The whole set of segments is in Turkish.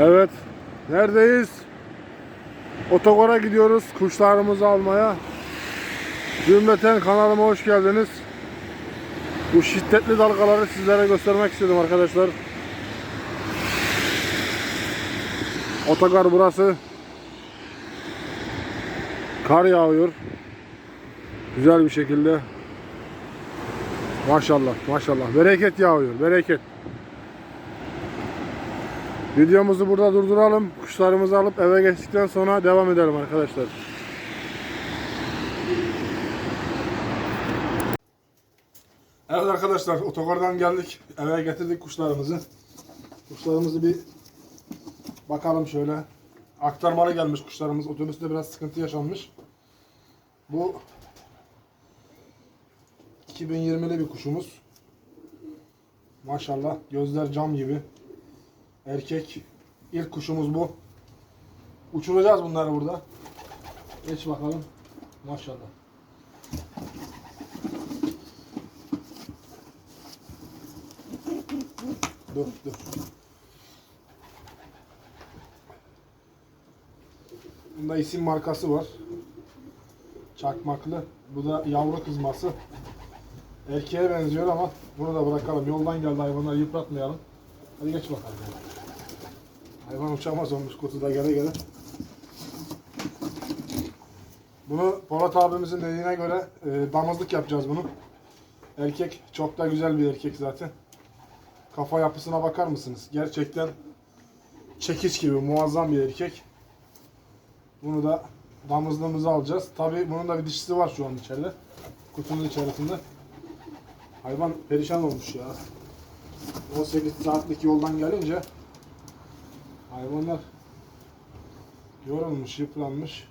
Evet. Neredeyiz? Otogara gidiyoruz kuşlarımızı almaya. Cümleten kanalıma hoş geldiniz. Bu şiddetli dalgaları sizlere göstermek istedim arkadaşlar. Otogar burası. Kar yağıyor. Güzel bir şekilde. Maşallah maşallah. Bereket yağıyor. Bereket. Videomuzu burada durduralım. Kuşlarımızı alıp eve geçtikten sonra devam edelim arkadaşlar. Evet arkadaşlar otogardan geldik. Eve getirdik kuşlarımızı. Kuşlarımızı bir bakalım şöyle. Aktarmalı gelmiş kuşlarımız. Otobüste biraz sıkıntı yaşanmış. Bu 2020'li bir kuşumuz. Maşallah gözler cam gibi. Erkek ilk kuşumuz bu. Uçuracağız bunları burada. Geç bakalım. Maşallah. Dur dur. Bunda isim markası var. Çakmaklı. Bu da yavru kızması. Erkeğe benziyor ama bunu da bırakalım. Yoldan geldi hayvanları yıpratmayalım. Hadi geç bakalım. Hayvan uçamaz olmuş kutuda gele gele. Bunu Polat abimizin dediğine göre e, damızlık yapacağız bunu. Erkek çok da güzel bir erkek zaten. Kafa yapısına bakar mısınız? Gerçekten çekiç gibi muazzam bir erkek. Bunu da damızlığımızı alacağız. Tabi bunun da bir dişisi var şu an içeride. Kutunun içerisinde. Hayvan perişan olmuş ya. 18 saatlik yoldan gelince hayvanlar yorulmuş, yıpranmış.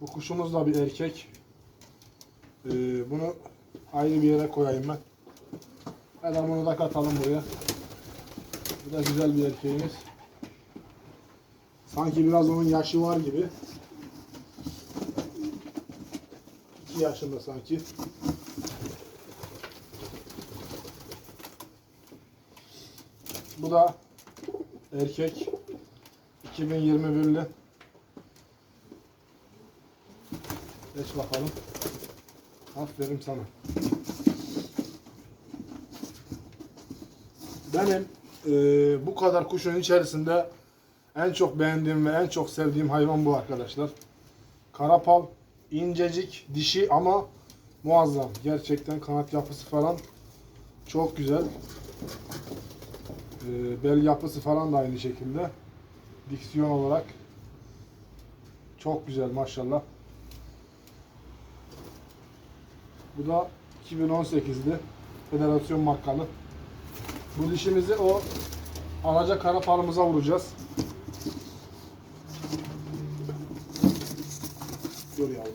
Bu kuşumuz da bir erkek. Ee, bunu ayrı bir yere koyayım ben. Hemen bunu da katalım buraya. Bu da güzel bir erkeğimiz. Sanki biraz onun yaşı var gibi. 2 yaşında sanki. Bu da erkek 2021'li. Geç bakalım. Aferin sana. Benim eee, bu kadar kuşun içerisinde en çok beğendiğim ve en çok sevdiğim hayvan bu arkadaşlar. Karapal incecik dişi ama muazzam. Gerçekten kanat yapısı falan çok güzel. Ee, bel yapısı falan da aynı şekilde. Diksiyon olarak çok güzel maşallah. Bu da 2018'li federasyon markalı. Bu dişimizi o alaca karapalımıza vuracağız. Dur yavrum.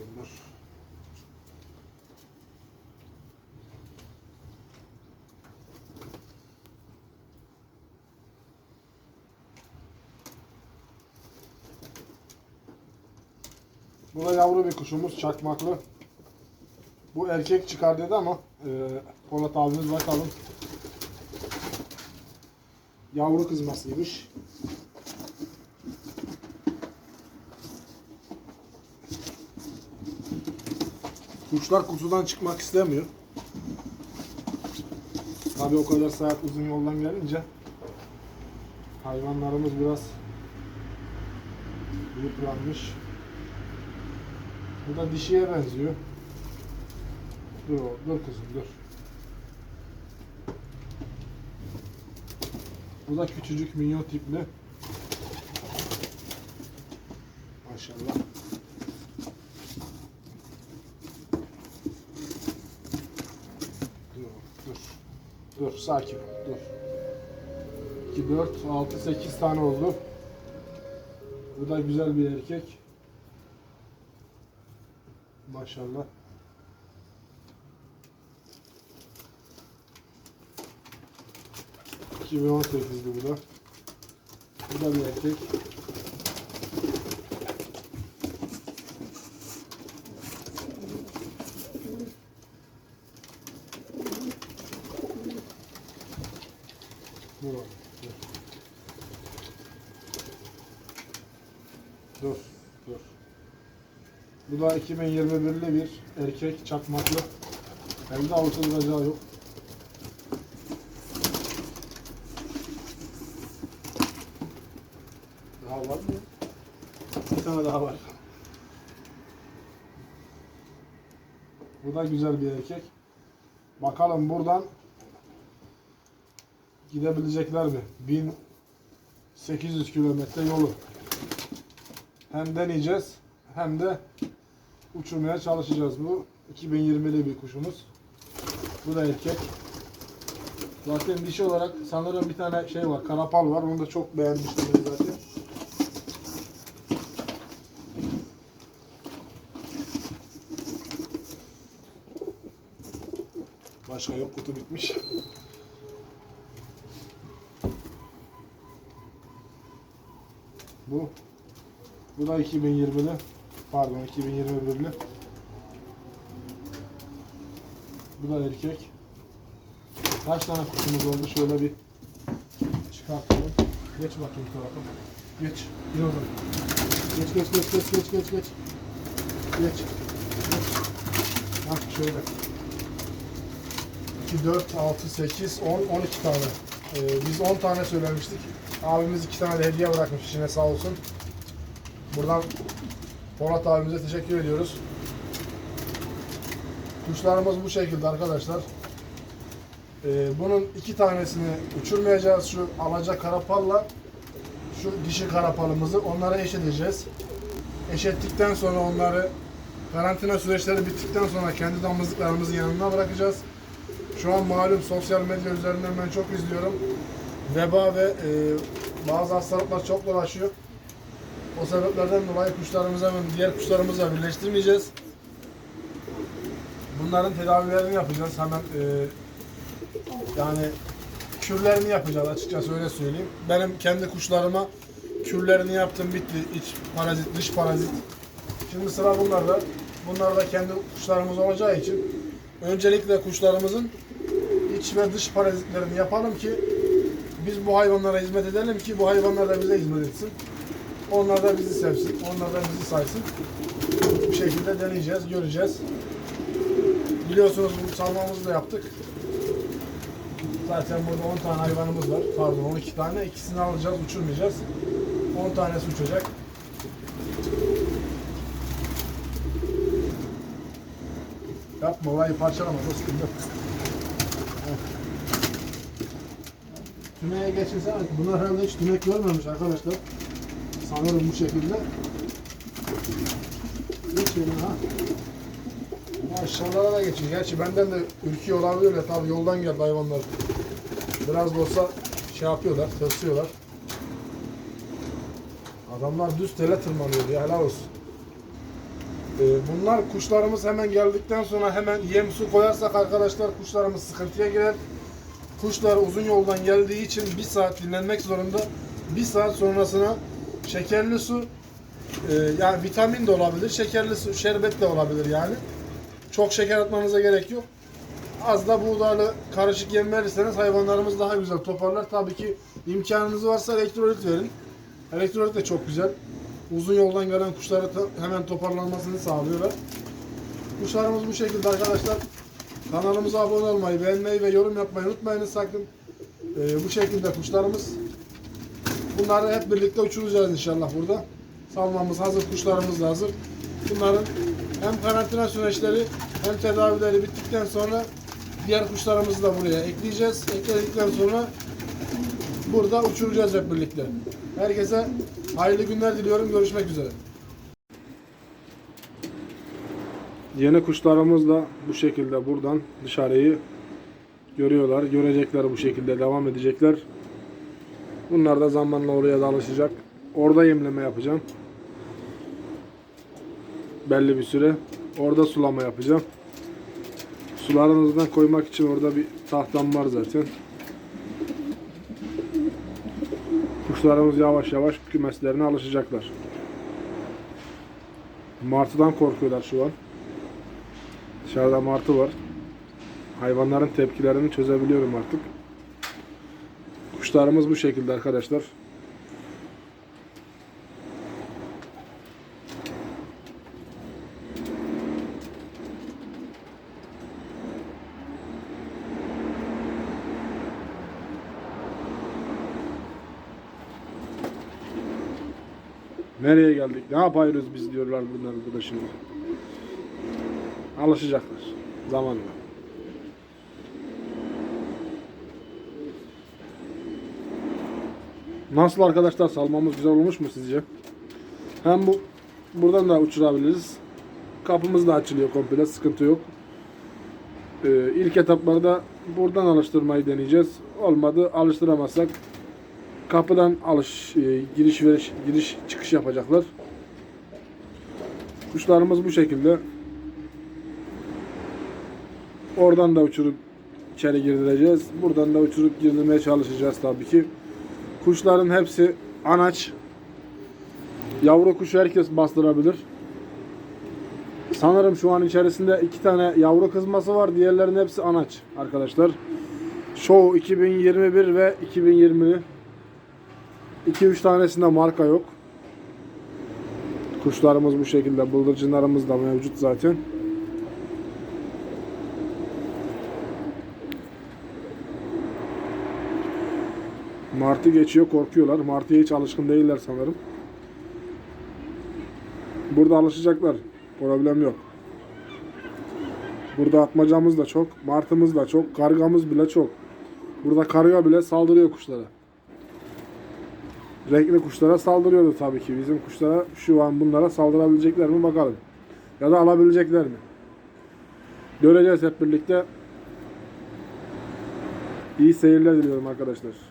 Bu da yavru bir kuşumuz çakmaklı. Bu erkek çıkar dedi ama e, Polat abimiz bakalım. Yavru kızmasıymış. Kuşlar kutudan çıkmak istemiyor. Tabi o kadar saat uzun yoldan gelince hayvanlarımız biraz yıpranmış. Bu da dişiye benziyor. Dur dur kızım dur. Bu da küçücük minyon tipli. Maşallah. Dur, dur. Dur, sakin dur. 2, 4, 6, 8 tane oldu. Bu da güzel bir erkek. Maşallah. ...2018'di bu da. Bu da bir erkek. Dur oğlum. Dur. Dur. Dur. Bu da 2021'li bir erkek çakmaklı. Elde avuçta duracağı yok. Daha var mı? Bir tane daha var. Bu da güzel bir erkek. Bakalım buradan gidebilecekler mi? 1800 kilometre yolu. Hem deneyeceğiz hem de uçurmaya çalışacağız. Bu 2020'li bir kuşumuz. Bu da erkek. Zaten dişi olarak sanırım bir tane şey var, karapal var. Onu da çok beğenmiştim zaten. Başka yok, kutu bitmiş. Bu bu da 2020'li. Pardon 2021'li. Bu da erkek. Kaç tane kuşumuz oldu? Şöyle bir çıkartalım. Geç bakayım tarafa. Geç. Gir oradan. Geç geç geç geç geç geç geç. Geç. Geç. Hah şöyle. 2, 4, 6, 8, 10, 12 tane. Ee, biz 10 tane söylemiştik. Abimiz 2 tane de hediye bırakmış içine sağ olsun. Buradan Polat abimize teşekkür ediyoruz. Kuşlarımız bu şekilde arkadaşlar. Ee, bunun iki tanesini uçurmayacağız. Şu alaca karapalla şu dişi karapalımızı onlara eş edeceğiz. Eş sonra onları karantina süreçleri bittikten sonra kendi damızlıklarımızın yanına bırakacağız. Şu an malum sosyal medya üzerinden ben çok izliyorum. Veba ve e, bazı hastalıklar çok dolaşıyor. O sebeplerden dolayı kuşlarımızı hemen diğer kuşlarımızla birleştirmeyeceğiz. Bunların tedavilerini yapacağız hemen e, yani kürlerini yapacağız açıkçası öyle söyleyeyim. Benim kendi kuşlarıma kürlerini yaptım bitti. İç parazit, dış parazit. Şimdi sıra bunlarda. Bunlar da kendi kuşlarımız olacağı için öncelikle kuşlarımızın iç ve dış parazitlerini yapalım ki biz bu hayvanlara hizmet edelim ki bu hayvanlar da bize hizmet etsin. Onlar da bizi sevsin, onlar da bizi saysın. Bu şekilde deneyeceğiz, göreceğiz. Biliyorsunuz bu salmamızı da yaptık. Zaten burada 10 tane hayvanımız var. Pardon 12 tane. İkisini alacağız, uçurmayacağız. 10 tanesi uçacak. Yapma olayı parçalama dostum yok. Tümeye geçirsen bunlar herhalde hiç tümek görmemiş arkadaşlar. Sanırım bu şekilde. Geç yerine ha. Aşağılara da geçin. Gerçi benden de ürküyor olabilirler. Tabi yoldan geldi hayvanlar. Biraz da olsa şey yapıyorlar, tırsıyorlar. Adamlar düz tele tırmanıyor ya helal olsun. Ee, bunlar kuşlarımız hemen geldikten sonra hemen yem su koyarsak arkadaşlar kuşlarımız sıkıntıya girer. Kuşlar uzun yoldan geldiği için bir saat dinlenmek zorunda. Bir saat sonrasına şekerli su e, yani vitamin de olabilir, şekerli su, şerbet de olabilir yani. Çok şeker atmanıza gerek yok. Az da buğdaylı karışık yem verirseniz hayvanlarımız daha güzel toparlar. Tabii ki imkanınız varsa elektrolit verin. Elektrolit de çok güzel. Uzun yoldan gelen kuşları ta- hemen toparlanmasını sağlıyorlar. Kuşlarımız bu şekilde arkadaşlar. Kanalımıza abone olmayı, beğenmeyi ve yorum yapmayı unutmayınız sakın. Ee, bu şekilde kuşlarımız. Bunları hep birlikte uçuracağız inşallah burada. Salmamız hazır, kuşlarımız da hazır. Bunların hem karantina süreçleri hem tedavileri bittikten sonra diğer kuşlarımızı da buraya ekleyeceğiz. Ekledikten sonra burada uçuracağız hep birlikte. Herkese hayırlı günler diliyorum. Görüşmek üzere. Yeni kuşlarımız da bu şekilde buradan dışarıyı görüyorlar. Görecekler bu şekilde devam edecekler. Bunlar da zamanla oraya da alışacak. Orada yemleme yapacağım. Belli bir süre. Orada sulama yapacağım. Sularınızdan koymak için orada bir tahtam var zaten. Kuşlarımız yavaş yavaş kümeslerine alışacaklar. Martıdan korkuyorlar şu an. Dışarıda martı var. Hayvanların tepkilerini çözebiliyorum artık. Kuşlarımız bu şekilde arkadaşlar. Nereye geldik? Ne yapıyoruz biz diyorlar bunlar burada şimdi. Alışacaklar zamanla. Nasıl arkadaşlar salmamız güzel olmuş mu sizce? Hem bu buradan da uçurabiliriz. Kapımız da açılıyor komple sıkıntı yok. Ee, ilk etaplarda buradan alıştırmayı deneyeceğiz. Olmadı alıştıramazsak kapıdan alış e, giriş veriş giriş çıkış yapacaklar. Kuşlarımız bu şekilde. Oradan da uçurup içeri girdireceğiz. Buradan da uçurup girdirmeye çalışacağız tabii ki. Kuşların hepsi anaç. Yavru kuşu herkes bastırabilir. Sanırım şu an içerisinde iki tane yavru kızması var. Diğerlerinin hepsi anaç arkadaşlar. Show 2021 ve 2020 2-3 tanesinde marka yok. Kuşlarımız bu şekilde. Bıldırcınlarımız da mevcut zaten. Martı geçiyor korkuyorlar. Martıya hiç alışkın değiller sanırım. Burada alışacaklar. Problem yok. Burada atmacamız da çok, martımız da çok, kargamız bile çok. Burada karga bile saldırıyor kuşlara. Renkli kuşlara saldırıyordu tabii ki. Bizim kuşlara şu an bunlara saldırabilecekler mi bakalım. Ya da alabilecekler mi? Göreceğiz hep birlikte. İyi seyirler diliyorum arkadaşlar.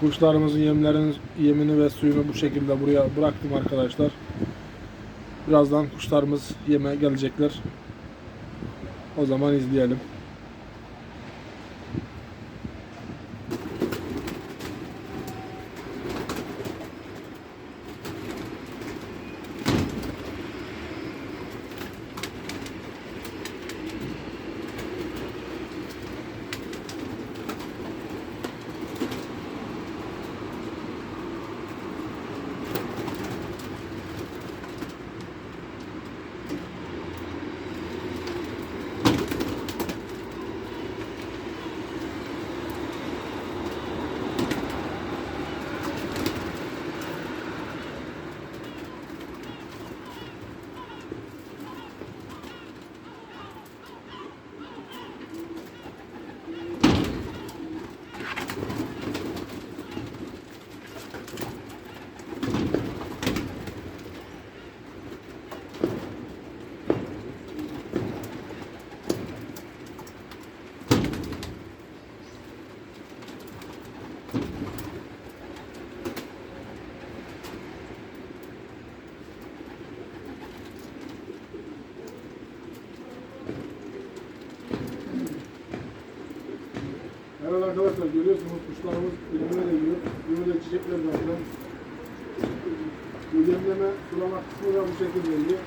Kuşlarımızın yemlerin yemini ve suyunu bu şekilde buraya bıraktım arkadaşlar. Birazdan kuşlarımız yeme gelecekler. O zaman izleyelim. Evet arkadaşlar görüyorsunuz kuşlarımız yemine de yiyor. Yemine çiçekler zaten. Bu yemleme sulama kısmı da bu şekilde yiyor.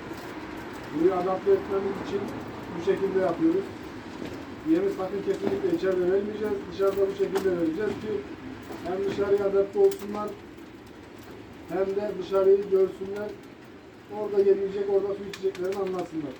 Burayı adapte etmemiz için bu şekilde yapıyoruz. Yemi sakın kesinlikle içeride vermeyeceğiz. Dışarıda bu şekilde vereceğiz ki hem dışarıya adapte olsunlar hem de dışarıyı görsünler. Orada yemeyecek, orada su içeceklerini anlasınlar.